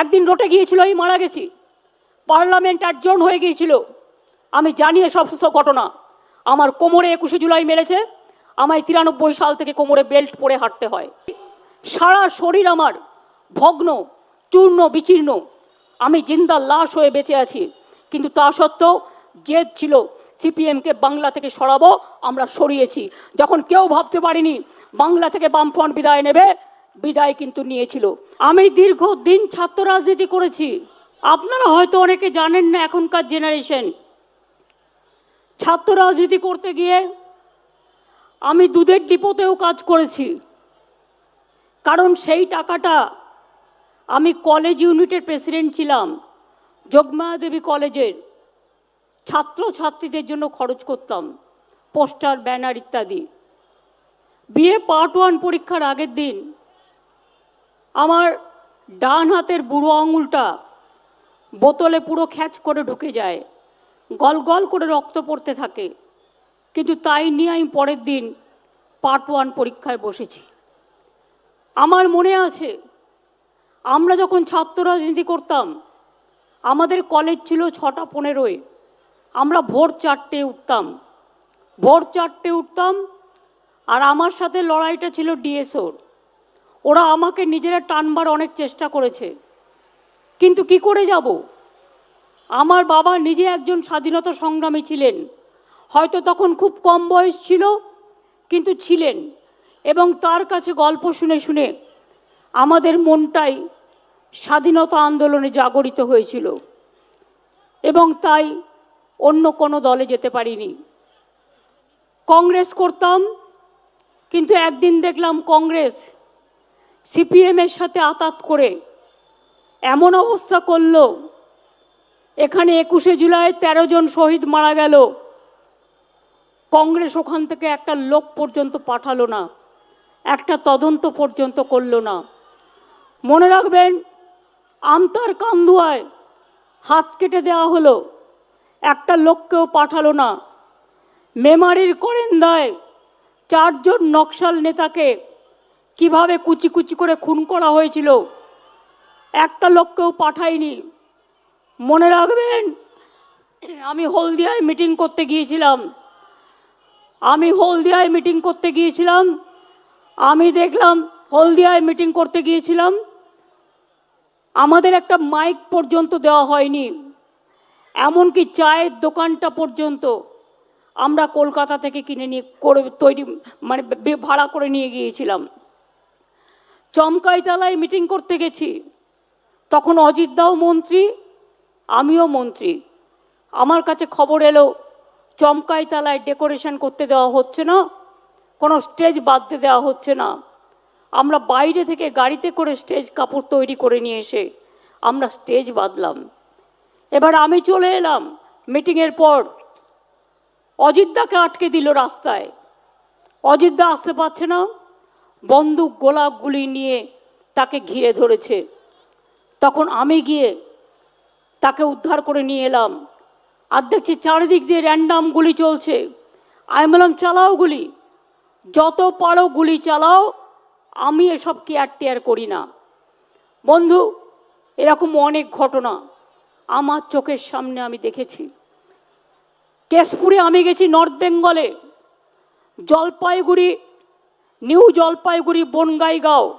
একদিন রোটে গিয়েছিল এই মারা গেছি। পার্লামেন্ট একজন হয়ে গিয়েছিল। আমি জানি এ সমস্ত ঘটনা। আমার কোমরে একুশে জুলাই মেরেছে। আমায় তিরানব্বই সাল থেকে কোমরে বেল্ট পরে হাঁটতে হয়। সারা শরীর আমার ভগ্ন, চূর্ণ, বিচীর্ণ। আমি জিন্দা লাশ হয়ে বেঁচে আছি। কিন্তু তা সত্ত্বেও জেদ ছিল, সিপিএমকে বাংলা থেকে সরাবো, আমরা সরিয়েছি। যখন কেউ ভাবতে পারিনি, বাংলা থেকে বামফ্রন্ট বিদায় নেবে বিদায় কিন্তু নিয়েছিল। আমি দীর্ঘ দিন ছাত্র রাজনীতি করেছি। আপনারা হয়তো অনেকে জানেন না এখনকার জেনারেশন ছাত্র রাজনীতি করতে গিয়ে আমি দুধের ডিপোতেও কাজ করেছি। কারণ সেই টাকাটা আমি কলেজ ইউনিটের প্রেসিডেন্ট ছিলাম যোগমায়া দেবী কলেজের ছাত্র ছাত্রীদের জন্য খরচ করতাম, পোস্টার, ব্যানার ইত্যাদি। বিএ পার্ট ওয়ান পরীক্ষার আগের দিন আমার ডান হাতের বুড়ো আঙুলটা বোতলে পুরো খ্যাচ করে ঢুকে যায়, গল গল করে রক্ত পড়তে থাকে। কিন্তু তাই নিয়ে আমি পরের দিন পার্ট ওয়ান পরীক্ষায় বসেছি। আমার মনে আছে, আমরা যখন ছাত্র রাজনীতি করতাম, আমাদের কলেজ ছিল ছটা পনেরোয়, আমরা ভোর চারটে উঠতাম। ভোর চারটে উঠতাম আর আমার সাথে লড়াইটা ছিল ডিএসওর ওরা আমাকে নিজেরা টানবার অনেক চেষ্টা করেছে। কিন্তু কি করে যাব? আমার বাবা নিজে একজন স্বাধীনতা সংগ্রামী ছিলেন। হয়তো তখন খুব কম বয়স ছিল, কিন্তু ছিলেন। এবং তার কাছে গল্প শুনে শুনে আমাদের মনটাই স্বাধীনতা আন্দোলনে জাগরিত হয়েছিল। এবং তাই অন্য কোনো দলে যেতে পারিনি। কংগ্রেস করতাম, কিন্তু একদিন দেখলাম কংগ্রেস সিপিএমের সাথে আতাত করে এমন অবস্থা করল। এখানে একুশে জুলাই তেরো জন শহীদ মারা গেল। কংগ্রেস ওখান থেকে একটা লোক পর্যন্ত পাঠালো না, একটা তদন্ত পর্যন্ত করল না। মনে রাখবেন আমতার কান্দুয়ায় হাত কেটে দেওয়া হলো, একটা লোককেও পাঠালো না। মেমারির করেন্দায় চারজন নকশাল নেতাকে কীভাবে কুচি কুচি করে খুন করা হয়েছিল? একটা লোককেও পাঠায়নি মনে রাখবেন, আমি হলদিয়ায় মিটিং করতে গিয়েছিলাম। আমি হলদিয়ায় মিটিং করতে গিয়েছিলাম। আমি দেখলাম, হলদিয়ায় মিটিং করতে গিয়েছিলাম। আমাদের একটা মাইক পর্যন্ত দেওয়া হয়নি। এমনকি চায়ের দোকানটা পর্যন্ত আমরা কলকাতা থেকে কিনে নিয়ে করে তৈরি মানে ভাড়া করে নিয়ে গিয়েছিলাম। চমকাইতলায় মিটিং করতে গেছি। তখন অজিতদাও মন্ত্রী, আমিও মন্ত্রী। আমার কাছে খবর এলো চমকাইতলায় ডেকোরেশন করতে দেওয়া হচ্ছে না, কোনো স্টেজ বাঁধতে দেওয়া হচ্ছে না। আমরা বাইরে থেকে গাড়িতে করে স্টেজ কাপড় তৈরি করে নিয়ে এসে আমরা স্টেজ বাঁধলাম। এবার আমি চলে এলাম মিটিংয়ের পর। অজিতদাকে আটকে দিল রাস্তায়। অজিতদা আসতে পারছে না। বন্দুক গোলাপ গুলি নিয়ে তাকে ঘিরে ধরেছে। তখন আমি গিয়ে তাকে উদ্ধার করে নিয়ে এলাম। আর দেখছি চারিদিক দিয়ে র্যান্ডাম গুলি চলছে। আমি বললাম, চালাও গুলি। যত পারো গুলি চালাও। আমি এসব কেয়ার টেয়ার করি না। বন্ধু, এরকম অনেক ঘটনা আমার চোখের সামনে আমি দেখেছি। কেশপুরে আমি গেছি নর্থ বেঙ্গলে। Jalpaiguri new Jalpaiguri Bongaigaon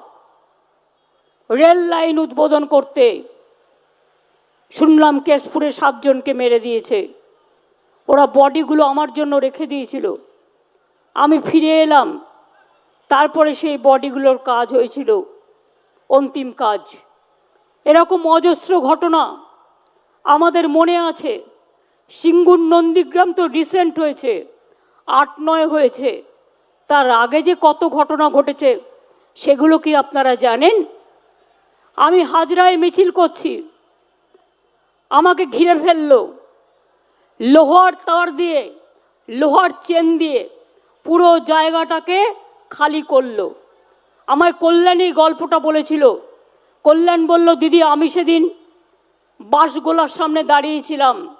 rail line উদ্বোধন করতে শুনলাম কেশপুরে সাতজনকে মেরে দিয়েছে। ওরা বডিগুলো আমার জন্য রেখে দিয়েছিল। আমি ফিরে এলাম। তারপরে সেই বডিগুলোর কাজ হয়েছিল। অন্তিম কাজ। এরকম অজস্র ঘটনা আমাদের মনে আছে। সিঙ্গুর নন্দীগ্রাম তো রিসেন্ট হয়েছে। আট নয় হয়েছে। তার আগে যে কত ঘটনা ঘটেছে, সেগুলো কি আপনারা জানেন? আমি হাজরায় মিছিল করছি। আমাকে ঘিরে ফেলল। লোহার তার দিয়ে, লোহার চেন দিয়ে পুরো জায়গাটাকে খালি করল। আমায় কল্যাণী গল্পটা বলেছিল। কল্যাণ বলল, দিদি, আমি সেদিন বাসগোলার সামনে দাঁড়িয়েছিলাম।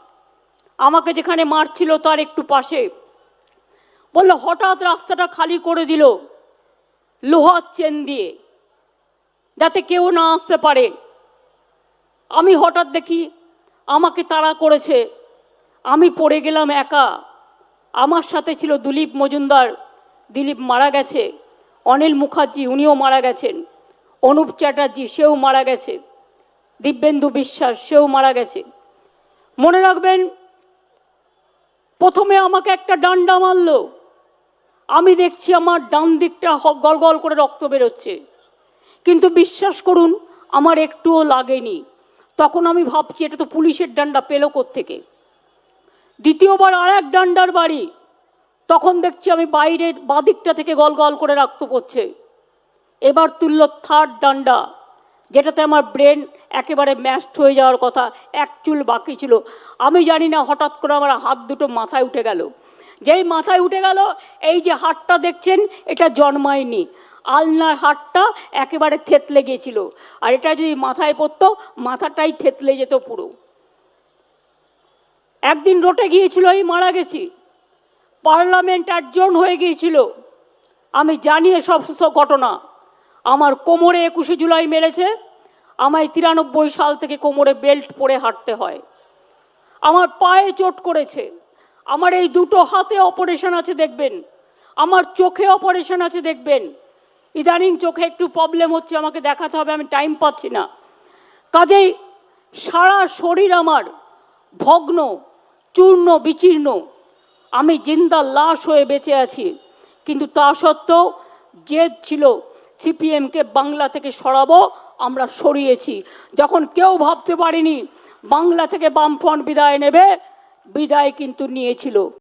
আমাকে যেখানে মারছিল তার একটু পাশে। বলল, হঠাৎ রাস্তাটা খালি করে দিল, লোহার চেন দিয়ে, যাতে কেউ না আসতে পারে। আমি হঠাৎ দেখি, আমাকে তাড়া করেছে। আমি পড়ে গেলাম একা। আমার সাথে ছিল দিলীপ মজুমদার। দিলীপ মারা গেছে। অনিল মুখার্জি, উনিও মারা গেছেন। অনুপ চ্যাটার্জি, সেও মারা গেছে। দিব্যেন্দু বিশ্বাস, সেও মারা গেছে। মনে রাখবেন, প্রথমে আমাকে একটা ডান্ডা মারলো। আমি দেখছি আমার ডান দিকটা হ- গল গল করে রক্ত বেরোচ্ছে। কিন্তু বিশ্বাস করুন, আমার একটুও লাগেনি। তখন আমি ভাবছি, এটা তো পুলিশের ডান্ডা, পেল থেকে দ্বিতীয়বার আর এক ডান্ডার বাড়ি। তখন দেখছি আমি বাইরের বাদিকটা থেকে গল গল করে রক্ত পড়ছে। এবার তুলল থার্ড ডান্ডা, যেটাতে আমার ব্রেন একেবারে ম্যাস্ট হয়ে যাওয়ার কথা, এক চুল বাকি ছিল। আমি জানি না, হঠাৎ করে আমার হাত দুটো মাথায় উঠে গেল। যেই মাথায় উঠে গেল, এই যে হাতটা দেখছেন, এটা জন্মায়নি। আলনার হাতটা একেবারে থেতলে গিয়েছিল। আর এটা যদি মাথায় পড়তো, মাথাটাই থেতলে যেত পুরো। একদিন রোটে গিয়েছিল, এই মারা গেছি। পার্লামেন্ট একজন হয়ে গিয়েছিল। আমি জানি সব সব ঘটনা। আমার কোমরে একুশে জুলাই মেরেছে। আমায় তিরানব্বই সাল থেকে কোমরে বেল্ট পরে হাঁটতে হয়। আমার পায়ে চোট করেছে। আমার এই দুটো হাতে অপারেশন আছে, দেখবেন। আমার চোখে অপারেশন আছে, দেখবেন। ইদানিং চোখে একটু প্রবলেম হচ্ছে, আমাকে দেখাতে হবে, আমি টাইম পাচ্ছি না। কাজেই সারা শরীর আমার ভগ্ন, চূর্ণ, বিচীর্ণ। আমি জিন্দা লাশ হয়ে বেঁচে আছি। কিন্তু তা সত্ত্বেও জেদ ছিল, সিপিএমকে বাংলা থেকে সরাবো, আমরা সরিয়েছি। যখন কেউ ভাবতে পারিনি, বাংলা থেকে বামফ্রন্ট বিদায় নেবে বিদায় কিন্তু নিয়েছিল।